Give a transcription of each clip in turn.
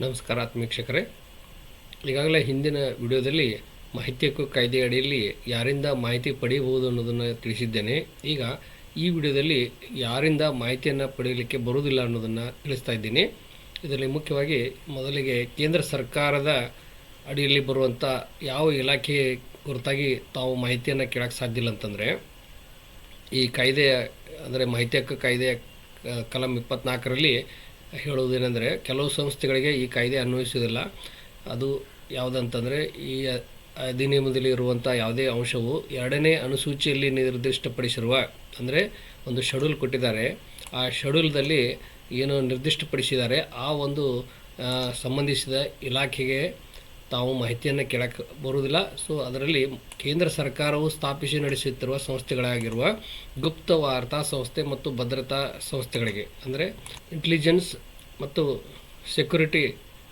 ನಮಸ್ಕಾರ ಆತ್ಮೀಕ್ಷಕರೇ ಈಗಾಗಲೇ ಹಿಂದಿನ ವಿಡಿಯೋದಲ್ಲಿ ಮಾಹಿತಿ ಹಕ್ಕು ಕಾಯ್ದೆ ಅಡಿಯಲ್ಲಿ ಯಾರಿಂದ ಮಾಹಿತಿ ಪಡೆಯಬಹುದು ಅನ್ನೋದನ್ನು ತಿಳಿಸಿದ್ದೇನೆ. ಈಗ ಈ ವಿಡಿಯೋದಲ್ಲಿ ಯಾರಿಂದ ಮಾಹಿತಿಯನ್ನು ಪಡೆಯಲಿಕ್ಕೆ ಬರುವುದಿಲ್ಲ ಅನ್ನೋದನ್ನು ತಿಳಿಸ್ತಾ ಇದ್ದೀನಿ. ಇದರಲ್ಲಿ ಮುಖ್ಯವಾಗಿ ಮೊದಲಿಗೆ ಕೇಂದ್ರ ಸರ್ಕಾರದ ಅಡಿಯಲ್ಲಿ ಬರುವಂಥ ಯಾವ ಇಲಾಖೆ ಕುರಿತಾಗಿ ತಾವು ಮಾಹಿತಿಯನ್ನು ಕೇಳೋಕ್ಕೆ ಸಾಧ್ಯ ಇಲ್ಲ ಅಂತಂದರೆ, ಈ ಕಾಯ್ದೆಯ, ಅಂದರೆ ಮಾಹಿತಿ ಹಕ್ಕು ಕಾಯ್ದೆಯ ಕಲಂ ಇಪ್ಪತ್ನಾಲ್ಕರಲ್ಲಿ ಹೇಳುವುದೇನೆಂದರೆ, ಕೆಲವು ಸಂಸ್ಥೆಗಳಿಗೆ ಈ ಕಾಯ್ದೆ ಅನ್ವಯಿಸುವುದಿಲ್ಲ. ಅದು ಯಾವುದಂತಂದರೆ, ಈ ಅಧಿನಿಯಮದಲ್ಲಿ ಇರುವಂಥ ಯಾವುದೇ ಅಂಶವು ಎರಡನೇ ಅನುಸೂಚಿಯಲ್ಲಿ ನಿರ್ದಿಷ್ಟಪಡಿಸಿರುವ, ಅಂದರೆ ಒಂದು ಶೆಡ್ಯೂಲ್ ಕೊಟ್ಟಿದ್ದಾರೆ. ಆ ಶೆಡ್ಯೂಲ್ದಲ್ಲಿ ಏನು ನಿರ್ದಿಷ್ಟಪಡಿಸಿದ್ದಾರೆ, ಆ ಒಂದು ಸಂಬಂಧಿಸಿದ ಇಲಾಖೆಗೆ ತಾವು ಮಾಹಿತಿಯನ್ನು ಕೇಳಕ್ಕೆ ಬರುವುದಿಲ್ಲ. ಸೊ, ಅದರಲ್ಲಿ ಕೇಂದ್ರ ಸರ್ಕಾರವು ಸ್ಥಾಪಿಸಿ ನಡೆಸುತ್ತಿರುವ ಸಂಸ್ಥೆಗಳಾಗಿರುವ ಗುಪ್ತ ವಾರ್ತಾ ಸಂಸ್ಥೆ ಮತ್ತು ಭದ್ರತಾ ಸಂಸ್ಥೆಗಳಿಗೆ, ಅಂದರೆ ಇಂಟೆಲಿಜೆನ್ಸ್ ಮತ್ತು ಸೆಕ್ಯುರಿಟಿ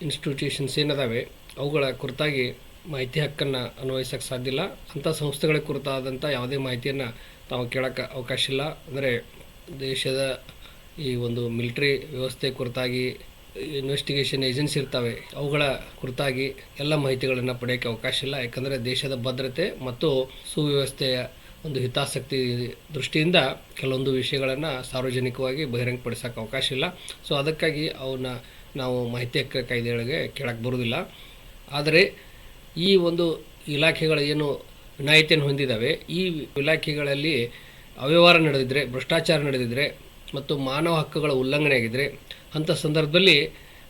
ಇನ್ಸ್ಟಿಟ್ಯೂಷನ್ಸ್ ಏನದಾವೆ, ಅವುಗಳ ಕುರಿತಾಗಿ ಮಾಹಿತಿ ಹಕ್ಕನ್ನು ಅನ್ವಯಿಸೋಕ್ಕೆ ಸಾಧ್ಯ ಇಲ್ಲ. ಅಂಥ ಸಂಸ್ಥೆಗಳ ಕುರಿತಾದಂಥ ಯಾವುದೇ ಮಾಹಿತಿಯನ್ನು ತಾವು ಕೇಳೋಕ್ಕೆ ಅವಕಾಶ ಇಲ್ಲ. ಅಂದರೆ ದೇಶದ ಈ ಒಂದು ಮಿಲಿಟ್ರಿ ವ್ಯವಸ್ಥೆ ಕುರಿತಾಗಿ ಇನ್ವೆಸ್ಟಿಗೇಷನ್ ಏಜೆನ್ಸಿ ಇರ್ತವೆ, ಅವುಗಳ ಕುರಿತಾಗಿ ಎಲ್ಲ ಮಾಹಿತಿಗಳನ್ನು ಪಡೆಯೋಕ್ಕೆ ಅವಕಾಶ ಇಲ್ಲ. ಯಾಕಂದರೆ ದೇಶದ ಭದ್ರತೆ ಮತ್ತು ಸುವ್ಯವಸ್ಥೆಯ ಒಂದು ಹಿತಾಸಕ್ತಿ ದೃಷ್ಟಿಯಿಂದ ಕೆಲವೊಂದು ವಿಷಯಗಳನ್ನು ಸಾರ್ವಜನಿಕವಾಗಿ ಬಹಿರಂಗಪಡಿಸೋಕೆ ಅವಕಾಶ ಇಲ್ಲ. ಸೊ ಅದಕ್ಕಾಗಿ ಅವನ್ನ ನಾವು ಮಾಹಿತಿ ಹಕ್ಕ ಕಾಯ್ದೆಯೊಳಗೆ ಕೇಳಕ್ಕೆ ಬರೋದಿಲ್ಲ. ಆದರೆ ಈ ಒಂದು ಇಲಾಖೆಗಳು ಏನು ವಿನಾಯಿತಿಯನ್ನು ಹೊಂದಿದ್ದಾವೆ, ಈ ಇಲಾಖೆಗಳಲ್ಲಿ ಅವ್ಯವಹಾರ ನಡೆದಿದ್ದರೆ ಭ್ರಷ್ಟಾಚಾರ ನಡೆದಿದ್ದರೆ ಮತ್ತು ಮಾನವ ಹಕ್ಕುಗಳ ಉಲ್ಲಂಘನೆ ಆಗಿದ್ದರೆ ಅಂಥ ಸಂದರ್ಭದಲ್ಲಿ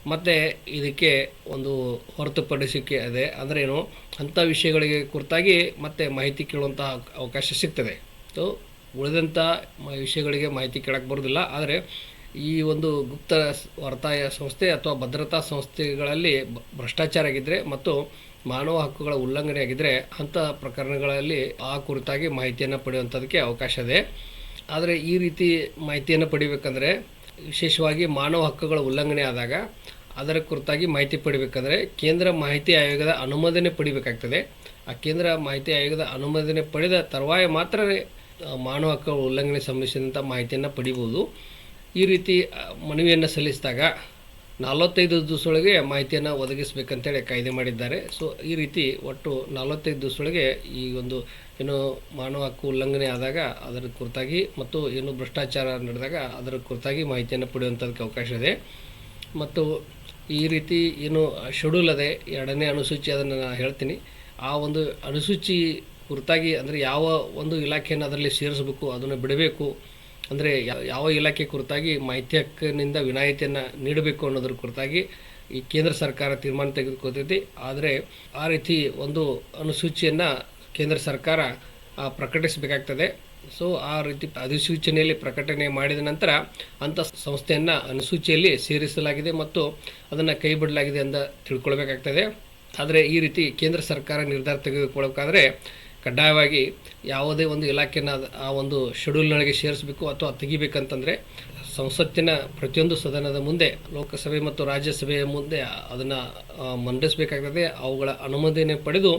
ಮತ್ತೆ ಇದಕ್ಕೆ ಒಂದು ಹೊರತುಪಡಿಸಿಕೆ ಇದೆ ಅಂದರೆ ಏನು, ಅಂಥ ವಿಷಯಗಳಿಗೆ ಕುರಿತಾಗಿ ಮತ್ತೆ ಮಾಹಿತಿ ಕೇಳುವಂಥ ಅವಕಾಶ ಸಿಗ್ತದೆ. ಸೊ ಉಳಿದಂಥ ವಿಷಯಗಳಿಗೆ ಮಾಹಿತಿ ಕೇಳಕ್ಕೆ ಬರೋದಿಲ್ಲ. ಆದರೆ, ಈ ಒಂದು ಗುಪ್ತ ವಾರ್ತಾಯ ಸಂಸ್ಥೆ ಅಥವಾ ಭದ್ರತಾ ಸಂಸ್ಥೆಗಳಲ್ಲಿ ಭ್ರಷ್ಟಾಚಾರ ಆಗಿದ್ದರೆ ಮತ್ತು ಮಾನವ ಹಕ್ಕುಗಳ ಉಲ್ಲಂಘನೆ ಆಗಿದ್ದರೆ ಅಂಥ ಪ್ರಕರಣಗಳಲ್ಲಿ ಆ ಕುರಿತಾಗಿ ಮಾಹಿತಿಯನ್ನು ಪಡೆಯುವಂಥದಕ್ಕೆ ಅವಕಾಶ ಇದೆ. ಆದರೆ ಈ ರೀತಿ ಮಾಹಿತಿಯನ್ನು ಪಡಿಬೇಕಂದ್ರೆ ವಿಶೇಷವಾಗಿ ಮಾನವ ಹಕ್ಕುಗಳ ಉಲ್ಲಂಘನೆ ಆದಾಗ ಅದರ ಕುರಿತಾಗಿ ಮಾಹಿತಿ ಪಡಿಬೇಕಂದ್ರೆ ಕೇಂದ್ರ ಮಾಹಿತಿ ಆಯೋಗದ ಅನುಮೋದನೆ ಪಡಿಬೇಕಾಗ್ತದೆ. ಆ ಕೇಂದ್ರ ಮಾಹಿತಿ ಆಯೋಗದ ಅನುಮೋದನೆ ಪಡೆದ ತರುವಾಯ ಮಾತ್ರ ಮಾನವ ಹಕ್ಕುಗಳ ಉಲ್ಲಂಘನೆ ಸಂಬಂಧಿಸಿದಂಥ ಮಾಹಿತಿಯನ್ನು ಪಡಿಬೋದು. ಈ ರೀತಿ ಮನವಿಯನ್ನು ಸಲ್ಲಿಸಿದಾಗ ನಲವತ್ತೈದು ದಿವಸದೊಳಗೆ ಮಾಹಿತಿಯನ್ನು ಒದಗಿಸಬೇಕಂತೇಳಿ ಕಾಯ್ದೆ ಮಾಡಿದ್ದಾರೆ. ಸೊ ಈ ರೀತಿ ಒಟ್ಟು ನಲವತ್ತೈದು ದಿವಸದೊಳಗೆ ಈ ಒಂದು ಏನು ಮಾನವ ಹಕ್ಕು ಉಲ್ಲಂಘನೆ ಆದಾಗ ಅದರ ಕುರಿತಾಗಿ ಮತ್ತು ಏನು ಭ್ರಷ್ಟಾಚಾರ ನಡೆದಾಗ ಅದರ ಕುರಿತಾಗಿ ಮಾಹಿತಿಯನ್ನು ಪಡೆಯುವಂಥದಕ್ಕೆ ಅವಕಾಶ ಇದೆ. ಮತ್ತು ಈ ರೀತಿ ಏನು ಶೆಡ್ಯೂಲ್ ಅದೇ ಎರಡನೇ ಅನುಸೂಚಿ ಅದನ್ನು ನಾನು ಹೇಳ್ತೀನಿ. ಆ ಒಂದು ಅನುಸೂಚಿ ಕುರಿತಾಗಿ ಅಂದರೆ ಯಾವ ಒಂದು ಇಲಾಖೆಯನ್ನು ಅದರಲ್ಲಿ ಸೇರಿಸಬೇಕು, ಅದನ್ನು ಬಿಡಬೇಕು ಅಂದರೆ ಯಾವ ಇಲಾಖೆ ಕುರಿತಾಗಿ ಮಾಹಿತಿ ಹಕ್ಕಿನಿಂದ ವಿನಾಯಿತಿಯನ್ನು ನೀಡಬೇಕು ಅನ್ನೋದ್ರ ಕುರಿತಾಗಿ ಈ ಕೇಂದ್ರ ಸರ್ಕಾರ ತೀರ್ಮಾನ ತೆಗೆದುಕೊತೈತಿ. ಆದರೆ ಆ ರೀತಿ ಒಂದು ಅನುಸೂಚಿಯನ್ನು ಕೇಂದ್ರ ಸರ್ಕಾರ ಪ್ರಕಟಿಸಬೇಕಾಗ್ತದೆ. ಸೊ ಆ ರೀತಿ ಅಧಿಸೂಚನೆಯಲ್ಲಿ ಪ್ರಕಟಣೆ ಮಾಡಿದ ನಂತರ ಅಂಥ ಸಂಸ್ಥೆಯನ್ನು ಅನುಸೂಚಿಯಲ್ಲಿ ಸೇರಿಸಲಾಗಿದೆ ಮತ್ತು ಅದನ್ನು ಕೈ ಬಿಡಲಾಗಿದೆ ಅಂತ ತಿಳ್ಕೊಳ್ಬೇಕಾಗ್ತದೆ. ಆದರೆ ಈ ರೀತಿ ಕೇಂದ್ರ ಸರ್ಕಾರ ನಿರ್ಧಾರ ತೆಗೆದುಕೊಳ್ಳಬೇಕಾದ್ರೆ ಕಡ್ಡಾಯವಾಗಿ ಯಾವುದೇ ಒಂದು ಇಲಾಖೆನ ಆ ಒಂದು ಶೆಡ್ಯೂಲ್ನೊಳಗೆ ಸೇರಿಸಬೇಕು ಅಥವಾ ತೆಗಿಬೇಕಂತಂದರೆ ಸಂಸತ್ತಿನ ಪ್ರತಿಯೊಂದು ಸದನದ ಮುಂದೆ, ಲೋಕಸಭೆ ಮತ್ತು ರಾಜ್ಯಸಭೆಯ ಮುಂದೆ ಅದನ್ನು ಮಂಡಿಸಬೇಕಾಗ್ತದೆ. ಅವುಗಳ ಅನುಮೋದನೆ ಪಡೆದು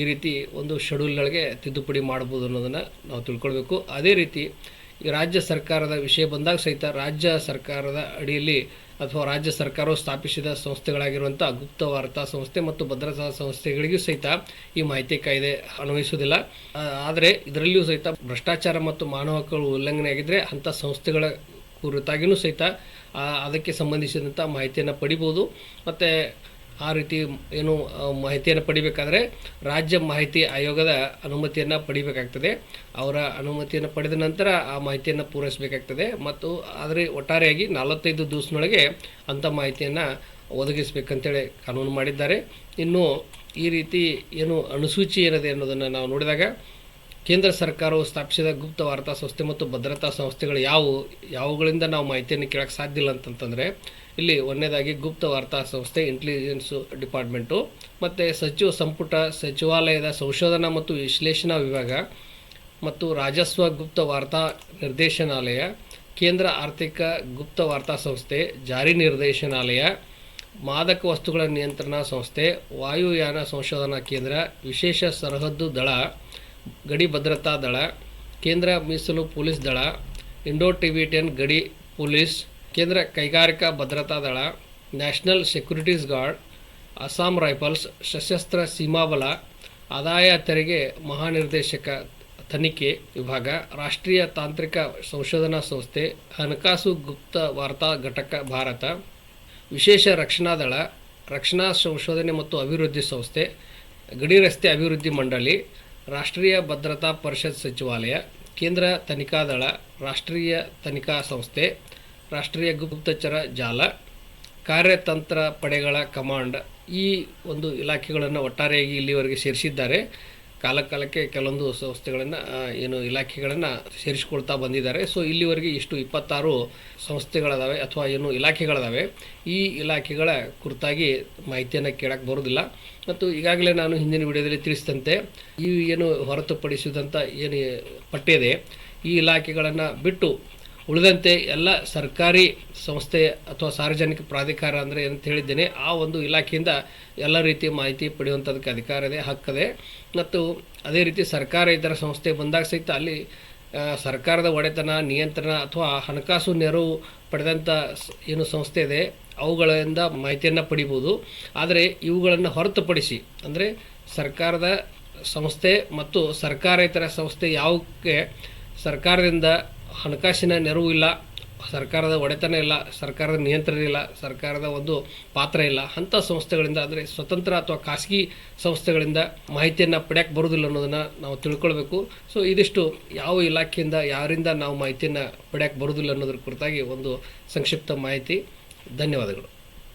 ಈ ರೀತಿ ಒಂದು ಶೆಡ್ಯೂಲ್ನೊಳಗೆ ತಿದ್ದುಪಡಿ ಮಾಡ್ಬೋದು ಅನ್ನೋದನ್ನು ನಾವು ತಿಳ್ಕೊಳ್ಬೇಕು. ಅದೇ ರೀತಿ ಈ ರಾಜ್ಯ ಸರ್ಕಾರದ ವಿಷಯ ಬಂದಾಗ ಸಹಿತ ರಾಜ್ಯ ಸರ್ಕಾರದ ಅಡಿಯಲ್ಲಿ ಅಥವಾ ರಾಜ್ಯ ಸರ್ಕಾರವು ಸ್ಥಾಪಿಸಿದ ಸಂಸ್ಥೆಗಳಾಗಿರುವಂಥ ಗುಪ್ತ ವಾರ್ತಾ ಸಂಸ್ಥೆ ಮತ್ತು ಭದ್ರತಾ ಸಂಸ್ಥೆಗಳಿಗೂ ಸಹಿತ ಈ ಮಾಹಿತಿ ಕಾಯ್ದೆ ಅನ್ವಯಿಸುವುದಿಲ್ಲ. ಆದರೆ ಇದರಲ್ಲಿಯೂ ಸಹಿತ ಭ್ರಷ್ಟಾಚಾರ ಮತ್ತು ಮಾನವ ಹಕ್ಕುಗಳು ಉಲ್ಲಂಘನೆ ಆಗಿದ್ದರೆ ಅಂಥ ಸಂಸ್ಥೆಗಳ ಕುರಿತಾಗಿಯೂ ಸಹಿತ ಅದಕ್ಕೆ ಸಂಬಂಧಿಸಿದಂಥ ಮಾಹಿತಿಯನ್ನು ಪಡಿಬೋದು. ಮತ್ತು ಆ ರೀತಿ ಏನು ಮಾಹಿತಿಯನ್ನು ಪಡಿಬೇಕಾದ್ರೆ ರಾಜ್ಯ ಮಾಹಿತಿ ಆಯೋಗದ ಅನುಮತಿಯನ್ನು ಪಡಿಬೇಕಾಗ್ತದೆ. ಅವರ ಅನುಮತಿಯನ್ನು ಪಡೆದ ನಂತರ ಆ ಮಾಹಿತಿಯನ್ನು ಪೂರೈಸಬೇಕಾಗ್ತದೆ. ಮತ್ತು ಆದರೆ ಒಟ್ಟಾರೆಯಾಗಿ ನಲವತ್ತೈದು ದಿವಸದೊಳಗೆ ಅಂಥ ಮಾಹಿತಿಯನ್ನು ಒದಗಿಸಬೇಕಂತೇಳಿ ಕಾನೂನು ಮಾಡಿದ್ದಾರೆ. ಇನ್ನು ಈ ರೀತಿ ಏನು ಅನುಸೂಚಿ ಏನಿದೆ ಅನ್ನೋದನ್ನು ನಾವು ನೋಡಿದಾಗ ಕೇಂದ್ರ ಸರ್ಕಾರವು ಸ್ಥಾಪಿಸಿದ ಗುಪ್ತ ವಾರ್ತಾ ಸಂಸ್ಥೆ ಮತ್ತು ಭದ್ರತಾ ಸಂಸ್ಥೆಗಳು ಯಾವುವು ಯಾವುಗಳಿಂದ ನಾವು ಮಾಹಿತಿಯನ್ನು ಕೇಳಕ್ಕೆ ಸಾಧ್ಯ ಇಲ್ಲ ಅಂತಂತಂದರೆ ಇಲ್ಲಿ ಒಂದನೇದಾಗಿ ಗುಪ್ತ ವಾರ್ತಾ ಸಂಸ್ಥೆ ಇಂಟೆಲಿಜೆನ್ಸ್ ಡಿಪಾರ್ಟ್ಮೆಂಟು ಮತ್ತು ಸಚಿವ ಸಂಪುಟ, ಸಚಿವಾಲಯದ ಸಂಶೋಧನಾ ಮತ್ತು ವಿಶ್ಲೇಷಣಾ ವಿಭಾಗ, ಮತ್ತು ರಾಜಸ್ವ ಗುಪ್ತ ವಾರ್ತಾ ನಿರ್ದೇಶನಾಲಯ, ಕೇಂದ್ರ ಆರ್ಥಿಕ ಗುಪ್ತ ವಾರ್ತಾ ಸಂಸ್ಥೆ, ಜಾರಿ ನಿರ್ದೇಶನಾಲಯ, ಮಾದಕ ವಸ್ತುಗಳ ನಿಯಂತ್ರಣ ಸಂಸ್ಥೆ, ವಾಯುಯಾನ ಸಂಶೋಧನಾ ಕೇಂದ್ರ, ವಿಶೇಷ ಸರಹದ್ದು ದಳ, ಗಡಿ ಭದ್ರತಾ ದಳ, ಕೇಂದ್ರ ಮೀಸಲು ಪೊಲೀಸ್ ದಳ ಇಂಡೋ ಟಿಬಿಟಿಯನ್ ಗಡಿ ಪೊಲೀಸ್ ಕೇಂದ್ರ ಕೈಗಾರಿಕಾ ಭದ್ರತಾ ದಳ, National Securities Guard, Assam Rifles, ಸಶಸ್ತ್ರ ಸೀಮಾಬಲ ಆದಾಯ ತೆರಿಗೆ ಮಹಾನಿರ್ದೇಶಕ ತನಿಖೆ ವಿಭಾಗ, ರಾಷ್ಟ್ರೀಯ ತಾಂತ್ರಿಕ ಸಂಶೋಧನಾ ಸಂಸ್ಥೆ, ಹಣಕಾಸು ಗುಪ್ತ ವಾರ್ತಾ ಘಟಕ ಭಾರತ, ವಿಶೇಷ ರಕ್ಷಣಾ ದಳ, ರಕ್ಷಣಾ ಸಂಶೋಧನೆ ಮತ್ತು ಅಭಿವೃದ್ಧಿ ಸಂಸ್ಥೆ, ಗಡಿ ರಸ್ತೆ ಅಭಿವೃದ್ಧಿ ಮಂಡಳಿ, ರಾಷ್ಟ್ರೀಯ ಭದ್ರತಾ ಪರಿಷತ್ ಸಚಿವಾಲಯ, ಕೇಂದ್ರ ತನಿಖಾ ದಳ, ರಾಷ್ಟ್ರೀಯ ತನಿಖಾ ಸಂಸ್ಥೆ ರಾಷ್ಟ್ರೀಯ ಗುಪ್ತಚರ ಜಾಲ, ಕಾರ್ಯತಂತ್ರ ಪಡೆಗಳ ಕಮಾಂಡ್ ಈ ಒಂದು ಇಲಾಖೆಗಳನ್ನು ಒಟ್ಟಾರೆಯಾಗಿ ಇಲ್ಲಿವರೆಗೆ ಸೇರಿಸಿದ್ದಾರೆ. ಕಾಲಕಾಲಕ್ಕೆ ಕೆಲವೊಂದು ಸಂಸ್ಥೆಗಳನ್ನು ಏನು ಇಲಾಖೆಗಳನ್ನು ಸೇರಿಸಿಕೊಳ್ತಾ ಬಂದಿದ್ದಾರೆ. ಸೊ ಇಲ್ಲಿವರೆಗೆ ಇಷ್ಟು ಇಪ್ಪತ್ತಾರು ಸಂಸ್ಥೆಗಳದಾವೆ ಅಥವಾ ಏನು ಇಲಾಖೆಗಳದಾವೆ. ಈ ಇಲಾಖೆಗಳ ಕುರಿತಾಗಿ ಮಾಹಿತಿಯನ್ನು ಕೇಳಕ್ಕೆ ಬರೋದಿಲ್ಲ. ಮತ್ತು ಈಗಾಗಲೇ ನಾನು ಹಿಂದಿನ ವಿಡಿಯೋದಲ್ಲಿ ತಿಳಿಸಿದಂತೆ, ಈ ಏನು ಹೊರತುಪಡಿಸಿದಂಥ ಏನು ಪಟ್ಟಿದೆ, ಈ ಇಲಾಖೆಗಳನ್ನು ಬಿಟ್ಟು ಉಳಿದಂತೆ ಎಲ್ಲ ಸರ್ಕಾರಿ ಸಂಸ್ಥೆ ಅಥವಾ ಸಾರ್ವಜನಿಕ ಪ್ರಾಧಿಕಾರ ಅಂದರೆ ಅಂತ ಹೇಳಿದ್ದೇನೆ, ಆ ಒಂದು ಇಲಾಖೆಯಿಂದ ಎಲ್ಲ ರೀತಿಯ ಮಾಹಿತಿ ಪಡೆಯುವಂಥದಕ್ಕೆ ಅಧಿಕಾರ ಇದೆ ಹಕ್ಕಿದೆ ಮತ್ತು ಅದೇ ರೀತಿ ಸರ್ಕಾರ ಇತರ ಸಂಸ್ಥೆ ಬಂದಾಗ ಸಹಿತ ಅಲ್ಲಿ ಸರ್ಕಾರದ ಒಡೆತನ, ನಿಯಂತ್ರಣ ಅಥವಾ ಹಣಕಾಸು ನೆರವು ಪಡೆದಂಥ ಏನು ಸಂಸ್ಥೆ ಇದೆ, ಅವುಗಳಿಂದ ಮಾಹಿತಿಯನ್ನು ಪಡಿಬೋದು. ಆದರೆ ಇವುಗಳನ್ನು ಹೊರತುಪಡಿಸಿ ಅಂದರೆ ಸರ್ಕಾರದ ಸಂಸ್ಥೆ ಮತ್ತು ಸರ್ಕಾರೇತರ ಸಂಸ್ಥೆ ಯಾವಕ್ಕೆ ಸರ್ಕಾರದಿಂದ ಹಣಕಾಸಿನ ನೆರವು ಇಲ್ಲ, ಸರ್ಕಾರದ ಒಡೆತನ ಇಲ್ಲ, ಸರ್ಕಾರದ ನಿಯಂತ್ರಣ ಇಲ್ಲ, ಸರ್ಕಾರದ ಒಂದು ಪಾತ್ರ ಇಲ್ಲ. ಅಂಥ ಸಂಸ್ಥೆಗಳಿಂದ ಅಂದರೆ ಸ್ವತಂತ್ರ ಅಥವಾ ಖಾಸಗಿ ಸಂಸ್ಥೆಗಳಿಂದ ಮಾಹಿತಿಯನ್ನು ಪಡೆಯಕ್ಕೆ ಬರೋದಿಲ್ಲ ಅನ್ನೋದನ್ನು ನಾವು ತಿಳ್ಕೊಳ್ಬೇಕು. ಸೊ ಇದಿಷ್ಟು ಯಾವ ಇಲಾಖೆಯಿಂದ, ಯಾರಿಂದ ನಾವು ಮಾಹಿತಿಯನ್ನು ಪಡೆಯಕ್ಕೆ ಬರೋದಿಲ್ಲ ಅನ್ನೋದ್ರ ಕುರಿತಾಗಿ ಒಂದು ಸಂಕ್ಷಿಪ್ತ ಮಾಹಿತಿ. ಧನ್ಯವಾದಗಳು.